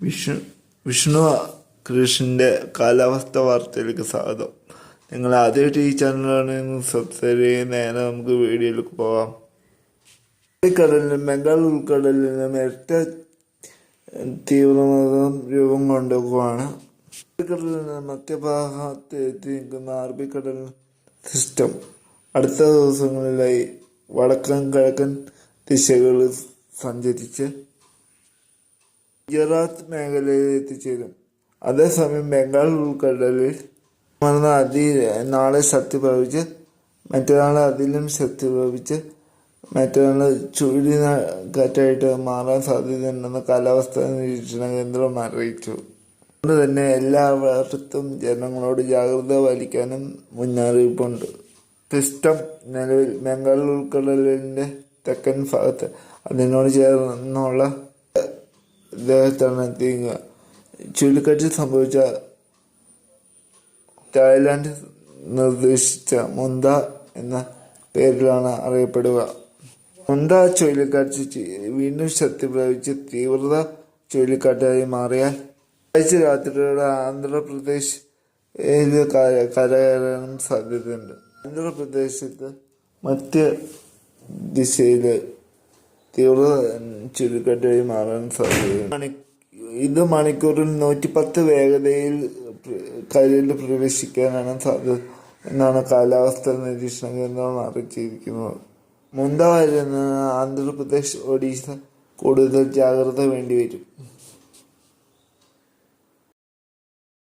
വിഷ്ണു വിഷ്ണു കൃഷ്ണന്റെ കാലാവസ്ഥ വാർത്തയിലേക്ക് സ്വാഗതം. നിങ്ങൾ ആദ്യമായിട്ട് ഈ ചാനലാണ് സബ്സ്ക്രൈബ് ചെയ്യുന്ന നേരെ നമുക്ക് വീഡിയോയിലേക്ക് പോകാം കടലിലും ബംഗാൾ ഉൾക്കടലിലും ഇരട്ട തീവ്രമതം രൂപം കൊണ്ടുപോകുകയാണ് അറബിക്കടലിന് മധ്യഭാഗത്ത് എത്തി നിൽക്കുന്ന അറബിക്കടൽ സിസ്റ്റം അടുത്ത ദിവസങ്ങളിലായി വടക്കൻ കിഴക്കൻ ദിശകളിൽ സഞ്ചരിച്ച് ഗുജറാത്ത് മേഖലയിൽ എത്തിച്ചേരും. അതേസമയം ബംഗാൾ ഉൾക്കടലിൽ മറന്ന അതി നാളെ ശക്തി പ്രാപിച്ച് മറ്റന്നാൾ അതിലും ശക്തി പ്രാപിച്ച് മറ്റന്നാൾ ചുഴലി കാറ്റായിട്ട് മാറാൻ സാധ്യതയുണ്ടെന്ന് കാലാവസ്ഥാ നിരീക്ഷണ കേന്ദ്രം അറിയിച്ചു. അതുകൊണ്ട് തന്നെ എല്ലാവർക്കും ജനങ്ങളോട് ജാഗ്രത പാലിക്കാനും മുന്നറിയിപ്പുണ്ട്. സിസ്റ്റം നിലവിൽ ബംഗാൾ ഉൾക്കടലിന്റെ തെക്കൻ ഭാഗത്ത് അതിനോട് ചേർന്നുള്ള ഇദ്ദേഹത്താണ് എത്തിയുക ചുഴലിക്കാറ്റ് സംഭവിച്ച തായ്ലാന്റ് നിർദ്ദേശിച്ച മുന്ത എന്ന പേരിലാണ് അറിയപ്പെടുക. മുന്ത ചുഴലിക്കാറ്റ് വീണ്ടും ശക്തി പ്രാപിച്ച് തീവ്രത ചുഴലിക്കാറ്റായി മാറിയാൽ ആഴ്ച രാത്രിയോടെ ആന്ധ്രാപ്രദേശ് കരകയറാനും സാധ്യതയുണ്ട്. ആന്ധ്രാപ്രദേശത്ത് മറ്റ് ദിശയിൽ തീവ്ര ചുരുക്കറ്റായി മാറാൻ സാധ്യതയുണ്ട്. ഇത് മണിക്കൂറിൽ നൂറ്റിപ്പത്ത് വേഗതയിൽ പ്ര- കരയിൽ പ്രവേശിക്കാനാണ് സാധ്യത എന്നാണ് കാലാവസ്ഥാ നിരീക്ഷണ കേന്ദ്രം അറിയിച്ചിരിക്കുന്നത്. മുന്ത വരുന്ന ആന്ധ്രാപ്രദേശ് ഒഡീഷ കൂടുതൽ ജാഗ്രത വേണ്ടിവരും.